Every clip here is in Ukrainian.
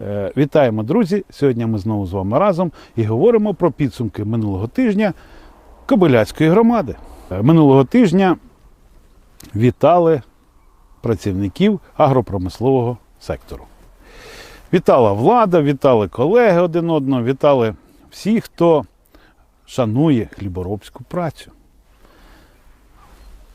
Е, Вітаємо, друзі! Сьогодні ми знову з вами разом і говоримо про підсумки минулого тижня Кобиляцької громади. Е, Минулого тижня вітали працівників агропромислового сектору. Вітала влада, вітали колеги один одного, вітали всіх, хто шанує хліборобську працю.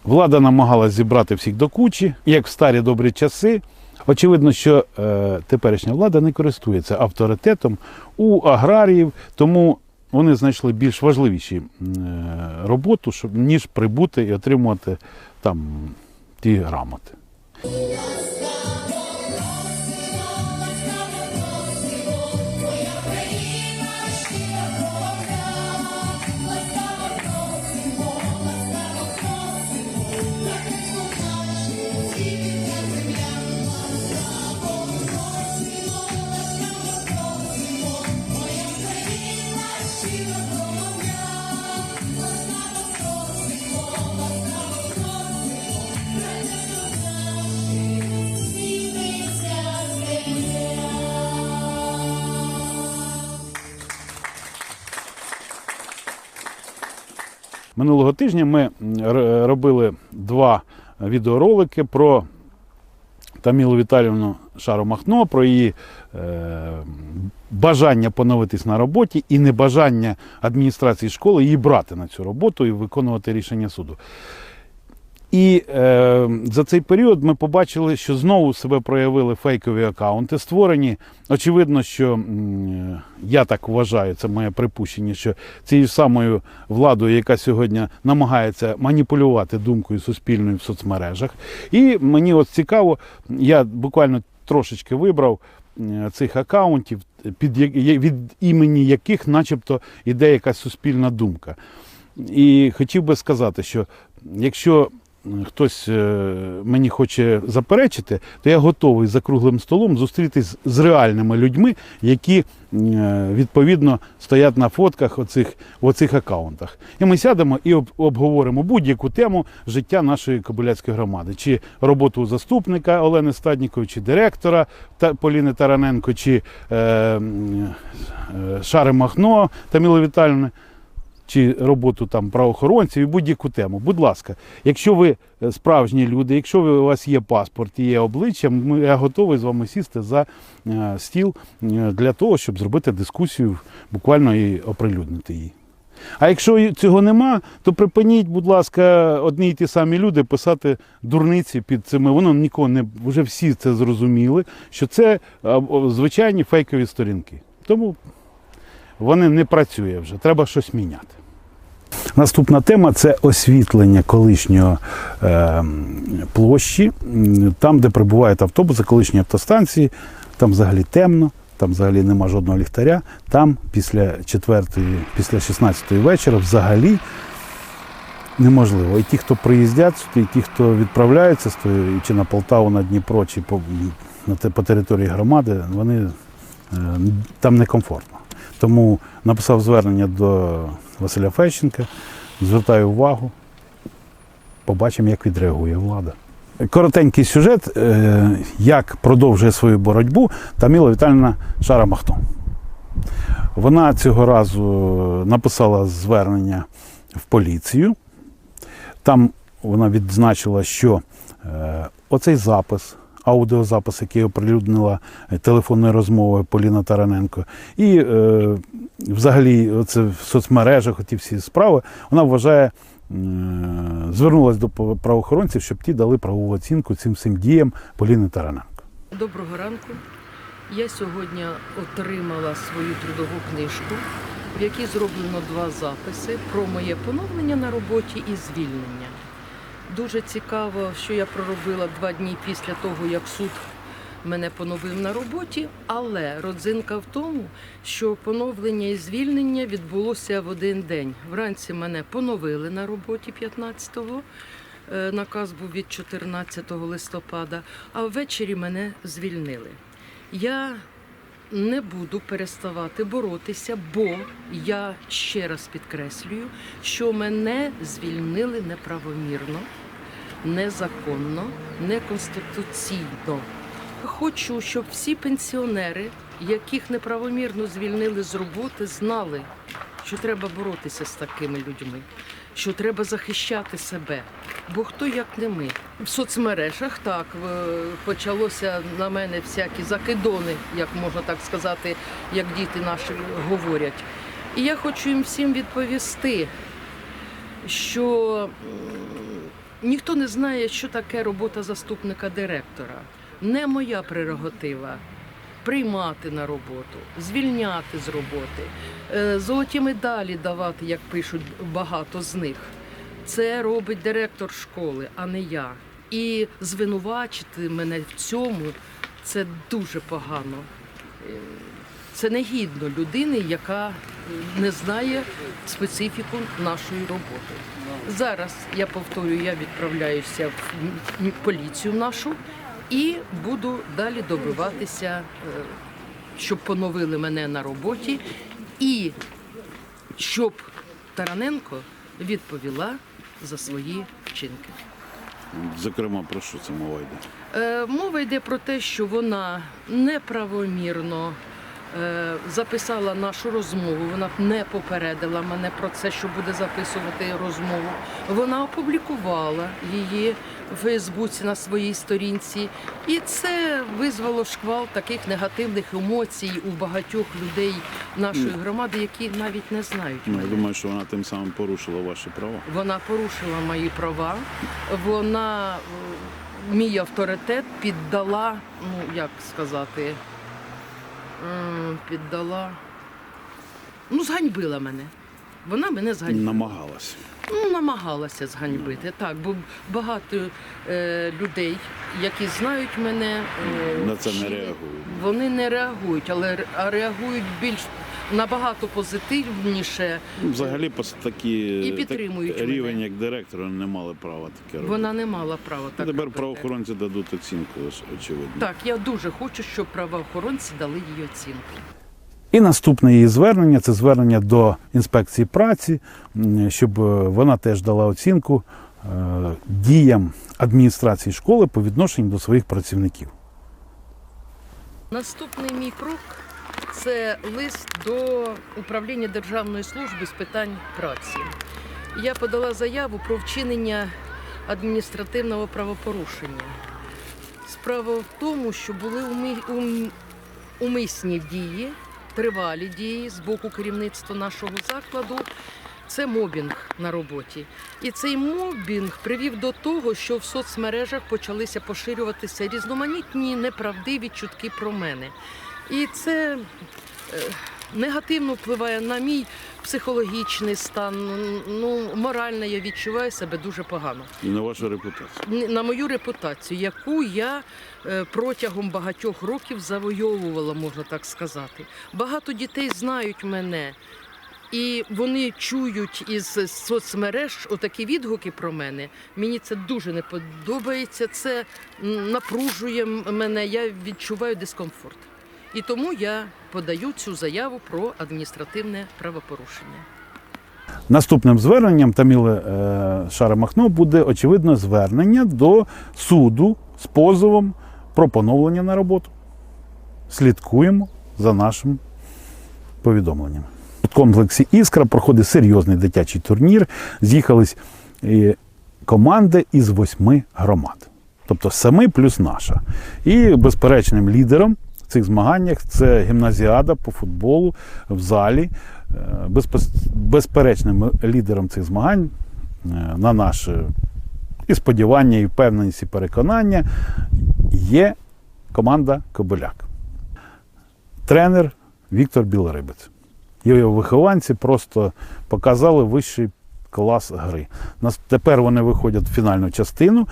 Влада намагалась зібрати всіх до кучі, як в старі добрі часи. Очевидно, що е, теперішня влада не користується авторитетом у аграріїв, тому вони знайшли більш важливіші е, роботу, щоб, ніж прибути і отримувати там ті грамоти. Минулого тижня ми робили два відеоролики про Тамілу Віталіївну Шаромахно, про її е, бажання поновитись на роботі і небажання адміністрації школи її брати на цю роботу і виконувати рішення суду. І е, за цей період ми побачили, що знову себе проявили фейкові акаунти, створені. Очевидно, що я так вважаю, це моє припущення, що цією самою владою, яка сьогодні намагається маніпулювати думкою суспільною в соцмережах. І мені от цікаво, я буквально трошечки вибрав е, цих акаунтів, під від імені яких, начебто, іде якась суспільна думка. І хотів би сказати, що якщо хтось е, мені хоче заперечити, то я готовий за круглим столом зустрітись з реальними людьми, які е, відповідно стоять на фотках оцих, в оцих акаунтах. І ми сядемо і обговоримо будь-яку тему життя нашої Кобиляцької громади, чи роботу заступника Олени Стаднікової, чи директора Поліни Тараненко, чи е, е, Шари Махно Таміли Віталіївни чи роботу там правоохоронців і будь-яку тему. Будь ласка, якщо ви е, справжні люди, якщо ви, у вас є паспорт і є обличчя, ми- я готовий з вами сісти за е, стіл е, для того, щоб зробити дискусію, буквально і оприлюднити її. А якщо цього нема, то припиніть, будь ласка, одні й ті самі люди писати дурниці під цими. Воно нікого не вже всі це зрозуміли, що це звичайні фейкові сторінки. Тому вони не працює вже, треба щось міняти. Наступна тема це освітлення колишнього е, площі, там, де прибувають автобуси, колишні автостанції, там взагалі темно, там взагалі нема жодного ліхтаря. Там після 4, після 16 вечора взагалі неможливо. І ті, хто приїздять сюди, і ті, хто відправляються з тої- чи на Полтаву, на Дніпро, чи по, на по території громади, вони е, там некомфортно. Тому написав звернення до Василя Фещенка, звертаю увагу, побачимо, як відреагує влада. Коротенький сюжет, е, як продовжує свою боротьбу Таміла Віталіївна Шарамахто. Вона цього разу написала звернення в поліцію. Там вона відзначила, що е, оцей запис, аудіозапис, який оприлюднила е, телефонною розмовою Поліна Тараненко, і е, взагалі оце в соцмережах ті всі справи, вона вважає, е, звернулася до правоохоронців, щоб ті дали правову оцінку цим всім діям Поліни Тараненко. Доброго ранку. Я сьогодні отримала свою трудову книжку, в якій зроблено два записи про моє поновлення на роботі і звільнення. Дуже цікаво, що я проробила два дні після того, як суд мене поновив на роботі, але родзинка в тому, що поновлення і звільнення відбулося в один день. Вранці мене поновили на роботі 15-го. е, Наказ був від 14 листопада, а ввечері мене звільнили. Я не буду переставати боротися, бо я ще раз підкреслюю, що мене звільнили неправомірно, незаконно, неконституційно. хочу, щоб всі пенсіонери, яких неправомірно звільнили з роботи, знали, що треба боротися з такими людьми, що треба захищати себе. Бо хто як не ми. В соцмережах так почалося на мене всякі закидони, як можна так сказати, як діти наші говорять. І я хочу їм всім відповісти, що ніхто не знає, що таке робота заступника директора. Не моя прерогатива приймати на роботу, звільняти з роботи, е, золоті медалі давати, як пишуть багато з них. Це робить директор школи, а не я. І звинувачити мене в цьому це дуже погано. Е, Це негідно людини, яка не знає специфіку нашої роботи. Зараз я повторюю, я відправляюся в поліцію нашу і буду далі добиватися, е, щоб поновили мене на роботі, і щоб Тараненко відповіла за свої вчинки. Зокрема, про що це мова йде? Е, мова йде про те, що вона неправомірно записала нашу розмову. Вона не попередила мене про це, що буде записувати розмову. Вона опублікувала її в Фейсбуці на своїй сторінці, і це визвало шквал таких негативних емоцій у багатьох людей нашої громади, які навіть не знають. Ну, я думаю, що вона тим самим порушила ваші права. Вона порушила мої права. Вона е, мій авторитет піддала, ну як сказати, піддала. Ну, зганьбила мене. Вона мене зганьбила. Намагалась. Ну, намагалася зганьбити. Так, бо багато е, людей, які знають мене, е, На це не реагують. Вони не реагують, але ре- а реагують більш набагато позитивніше. Ну, Взагалі, пос- такі І підтримують так, рівень, мене. як директора, не мали права таке робити. Вона не мала права так. Тепер робити. правоохоронці дадуть оцінку, оч- очевидно. Так, я дуже хочу, щоб правоохоронці дали їй оцінку. І наступне її звернення це звернення до інспекції праці, щоб е, вона теж дала оцінку е, діям адміністрації школи по відношенню до своїх працівників. Наступний мій крок це лист до управління Державної служби з питань праці. Я подала заяву про вчинення адміністративного правопорушення. Справа в тому, що були умисні дії, тривалі дії з боку керівництва нашого закладу. Це мобінг на роботі. І цей мобінг привів до того, що в соцмережах почалися поширюватися різноманітні неправдиві чутки про мене. І це е, негативно впливає на мій психологічний стан. Ну, морально я відчуваю себе дуже погано. І на вашу репутацію. На мою репутацію, яку я е, протягом багатьох років завойовувала, можна так сказати. Багато дітей знають мене. І вони чують із соцмереж отакі відгуки про мене. Мені це дуже не подобається. Це напружує мене. Я відчуваю дискомфорт. І тому я подаю цю заяву про адміністративне правопорушення. Наступним зверненням Таміли е, Шарамахно буде очевидно звернення до суду з позовом про поновлення на роботу. Слідкуємо за нашим повідомленням. У комплексі Іскра проходить серйозний дитячий турнір. З'їхались команди із восьми громад, тобто семи плюс наша. І безперечним лідером цих змаганнях це гімназіада по футболу в залі. Е, безперечним лідером цих змагань е, на наше і сподівання, і впевненість, і переконання є команда Кобиляк. Тренер Віктор Білорибець. Його вихованці просто показали вищий клас гри. Тепер вони виходять в фінальну частину,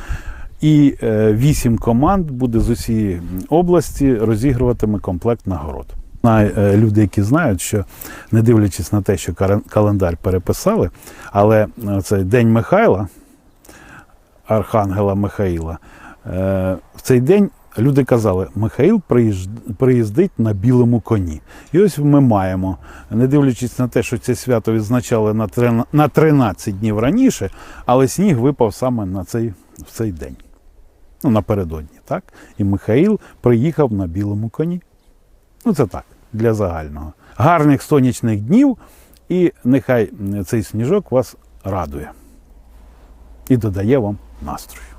і е, вісім команд буде з усієї області розігруватиме комплект нагород. Е, Люди, які знають, що не дивлячись на те, що календар переписали, але е, цей День Михайла, Архангела Михаїла, в цей день люди казали, Михаїл приїздить на білому коні. І ось ми маємо, не дивлячись на те, що це свято відзначали на 13 днів раніше, але сніг випав саме на цей, в цей день. Ну, напередодні, так? І Михаїл приїхав на білому коні. Ну, це так, для загального. Гарних сонячних днів, і нехай цей сніжок вас радує і додає вам настрою.